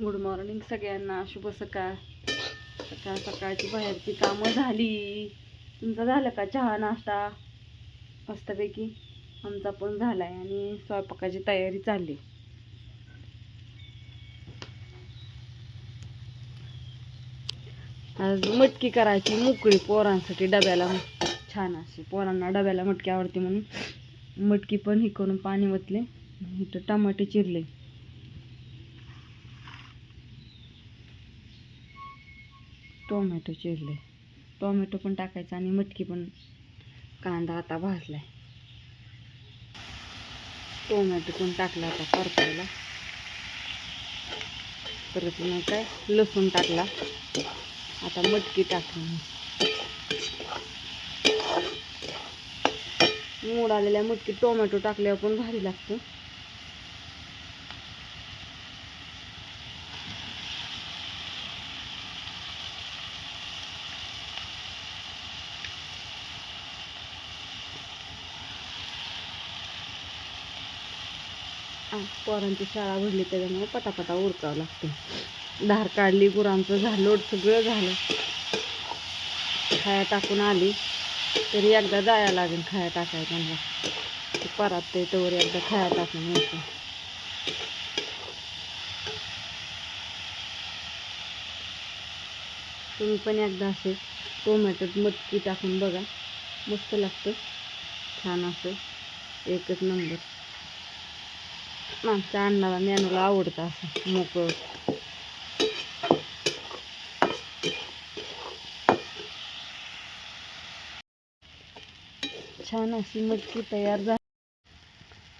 Good morning सगळ्यांना. शुभ सकाळ. सकाळ सकाळची बाहेरची कामं झाली. तुमचा झालं का चहा नाश्ता? मस्तपैकी. आमचा पण झालाय आणि स्वयंपाकाची तयारी चालली. आज मटकी करायची मोकळी पोरांसाठी डब्याला छान अशी पोरांना डब्याला मटकी आवडते म्हणून. मटकी पण हे करून पाणी ओतले इथं टमाटे चिरले. टोमॅटो चिरले. टोमॅटो पण टाकायचा आणि मटकी पण कांदा आता भाजलाय. टोमॅटो पण टाकला आता परतायला. परत मग काय लसूण टाकला. आता मटकी टाकली मोड आलेल्या मटकी टोमॅटो टाकल्यावर पण भारी लागतं. पोरांची शाळा भरली त्याच्यामुळे पटापटा उरकावं लागते धार काढली गुरांचं झालोड सगळं झालं. खाया टाकून आली तरी एकदा जाया लागेल खाया टाकायला त्यांना ते परत ते तवर एकदा खाया टाकून यायचं तुम्ही पण एकदा असे टोमॅटोत मटकी टाकून बघा. मस्त लागतं. छान असं एकच नंबर आमच्या अण्णाला मेनूला आवडतं असं मोकळं. छान अशी मटकी तयार झाली.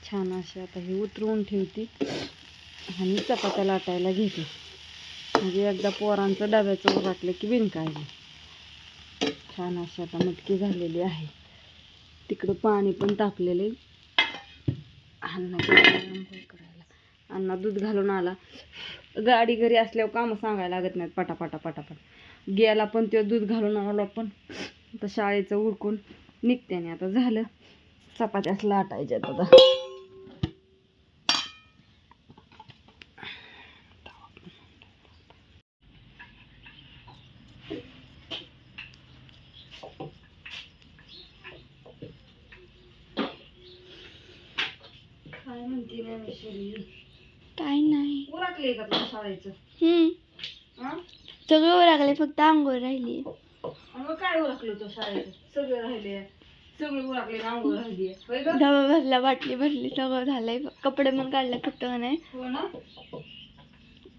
छान अशी आता हे उतरवून ठेवते आणि चपात्या लाटायला घेते. म्हणजे एकदा पोरांचं डब्याचं वाटलं की विणकायली छान अशी आता मटकी झालेली आहे. तिकडं पाणी पण तापलेले अण्णा आंघोळ करायला. अण्णा दूध घालून आला. गाडी घरी असल्यावर कामं सांगायला लागत नाहीत पटापटा पटापट. गेला पण तो दूध घालून आला पण. आता शाळेचं निघते आणि आता झालं. चपात्यास लाटायच्यात आता काय म्हणते काय नाही. उरकले का तुला शाळेचं? हम्म. हा? सगळं लागले फक्त आंघोळ राहिली. मग काय उरकलं तो शाळेचं? सगळे राहिले सगळे उरकले ना आंघोळ राहिली होय ग? डबा भरला बाटली भरली सगळं झालंय. कपडे पण काढले फक्त नाही हो ना?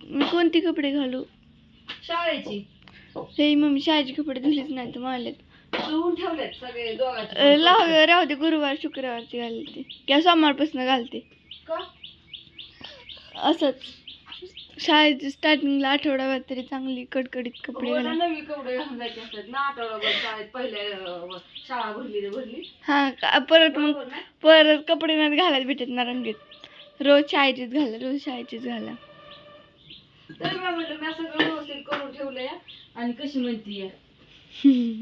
मी कोणती कपडे घालू? शाळेची? हे मम्मी शाळेचे कपडे धुलीच नाही तर मारलेत धुवून ठेवलेत सगळे दोघांचे. लाव राहू दे गुरुवार शुक्रवारची घालते. किंवा सोमवारपासून घालते. असंच. शाळेची स्टार्टिंगला आठवडाभर तरी चांगली कडकडीत कपडे हो घाला नवी कपडे घालून जायचे असतात ना आठवडाभर शाळेत पहिल्या अं, शाळा भरली हा का- परत मग बरोबर ना? परत कपडे नाही घालायला भेटत ना रंगीत. रोज शाळेचीच घाला रोज शाळेचीच घाला. तरी मी म्हटलं मी सगळं व्यवस्थित करून ठेवलंय आणि कशी म्हणतीये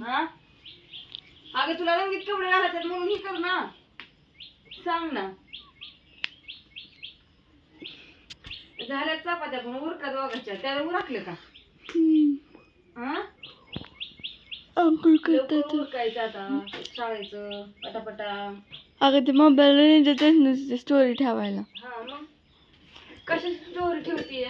हा? अगं तुला रंगीत कपडे घालायचे म्हणून हे कर ना. सांग ना. झाल्या चपात्या पण उरका दोघांच्या. त्याला उरकलं का? हा अंकुळ लवकर करतात उरकायचं आता शाळेचं पटापटा. अगं ते मोबाईल देतच नुसते स्टोरी ठेवायला. हा मग? स्टोरी ठेवतीये?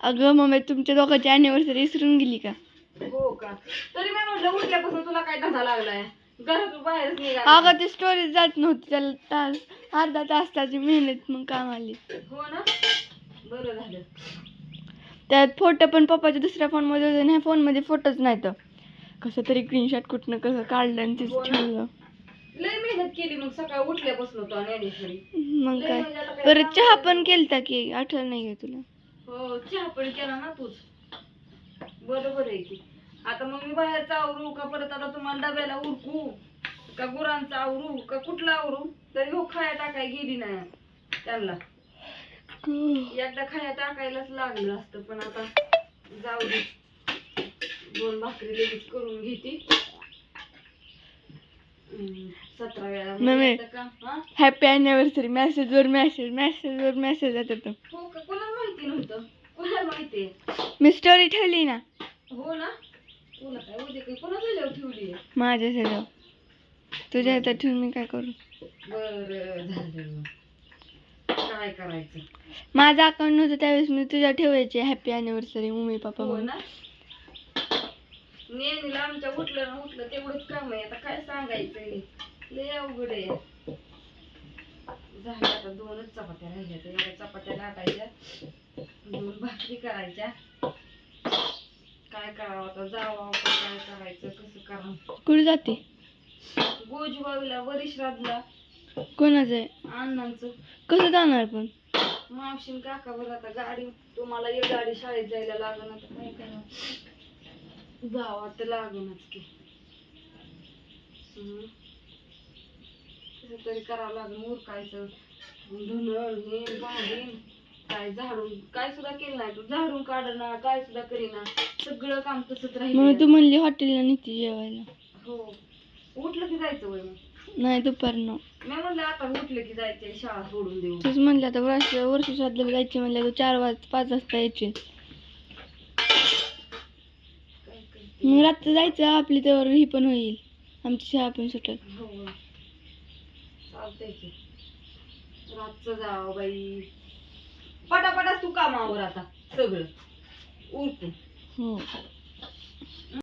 अगं मम्मी तुमच्या दोघांची अॅनिव्हर्सरी विसरून गेली का? हो का? तरी मी म्हटलं उठल्यापासून तुला काय धंदा लागलाय? घरातून बाहेरच निघाला अगं ती स्टोरी जात नव्हती. त्याला तास अर्धा तास ताची मेहनत मग काम आली हो ना? बरं झालं. त्यात फोटो पण पप्पाच्या दुसऱ्या फोनमध्ये होते आणि ह्या फोनमध्ये फोटोच नाही तर कसं तरी स्क्रीनशॉट कुठनं कसं काढलं आणि तेच ना? ठेवलं. लय मेहनत केली मग सकाळी उठल्यापासून तो ज्ञानेश्वरी मग काय? परत चहा पण केलता की? आठवण नाही का तुला? हो चहा पण केला ना तूच. बरोबर आहे की. आता मग मी बाहेरचा आवरू का परत आता तुम्हाला डब्याला उरकू? का गुरांचा आवरू? का कुठला आवरू? तरी हो खाया टाकाय गेली नाही. त्यांना. एकदा खाया टाकायलाच लागलं असतं पण आता जाऊ दे. दोन भाकरी लगेच करून घेते. सतरा वेळा हा? हॅपी अॅनिव्हर्सरी मेसेज मेसेजवर मेसेज येतात हो का? कोणाला माहिती नव्हतं? कोणाला माहितीये मी स्टोरी ठेवली ना. हो ना? तुला काय उद्या काही कोणा गेल्यावर ठेवली माझ्या सगळं तुझ्या इथं ठेवून मी काय करू? बर झालं. काय करायचं? माझं अकाउंट नव्हतं त्यावेळेस मी तुझ्या ठेवायची हॅपी अॅनिव्हर्सरी मम्मी पप्पा हो म्हणून. ना. नेहमीला आमच्या उठलं ना उठलं तेवढंच काम आहे. आता काय सांगायचंय? लय अवघड आहे. झाल्या आता दोनच चपात्या राहिल्या तर एवढ्या चपात्या लाटायच्या दोन भाकरी करायच्या. काय करावं आता? जावं काय करायचं? कसं करावं? कुठे जाते? गोजबाईला वरिश्रादला कोणाचं आहे? अण्णांचं. कसं जाणार पण? मावशीन काकावर आता गाडी तुम्हाला एक गाडी शाळेत जायला लागण आता. काय करा जावं तर लागणच की. हम्म. कसं तरी करावं लागेल उरकायचं धुणं हे भांडीन काय झाडून काय सुद्धा केलं नाही तू. झाडून काढणार काय सुद्धा करीना. सगळं काम तसंच म्हणून तू राहील म्हणली हॉटेलला नेते जेवायला. हो. उठलं की जायचं वय मग. नाही दुपारनं मी म्हणलं आता उठलं की जायचंय शाळा सोडून देऊन. तूच म्हणलं आता वर्ष वर्ष श्राद्धला जायचे म्हणलं तू चार वाज पाच वाजता यायचे मग रात्र जायचं आपली त्यावर ही पण होईल. आमची शाळा पण सुटेल हो. चालतंय की. रातचं जावं बाई. पटापटा तू कामावर आता सगळं. उरकून. हो.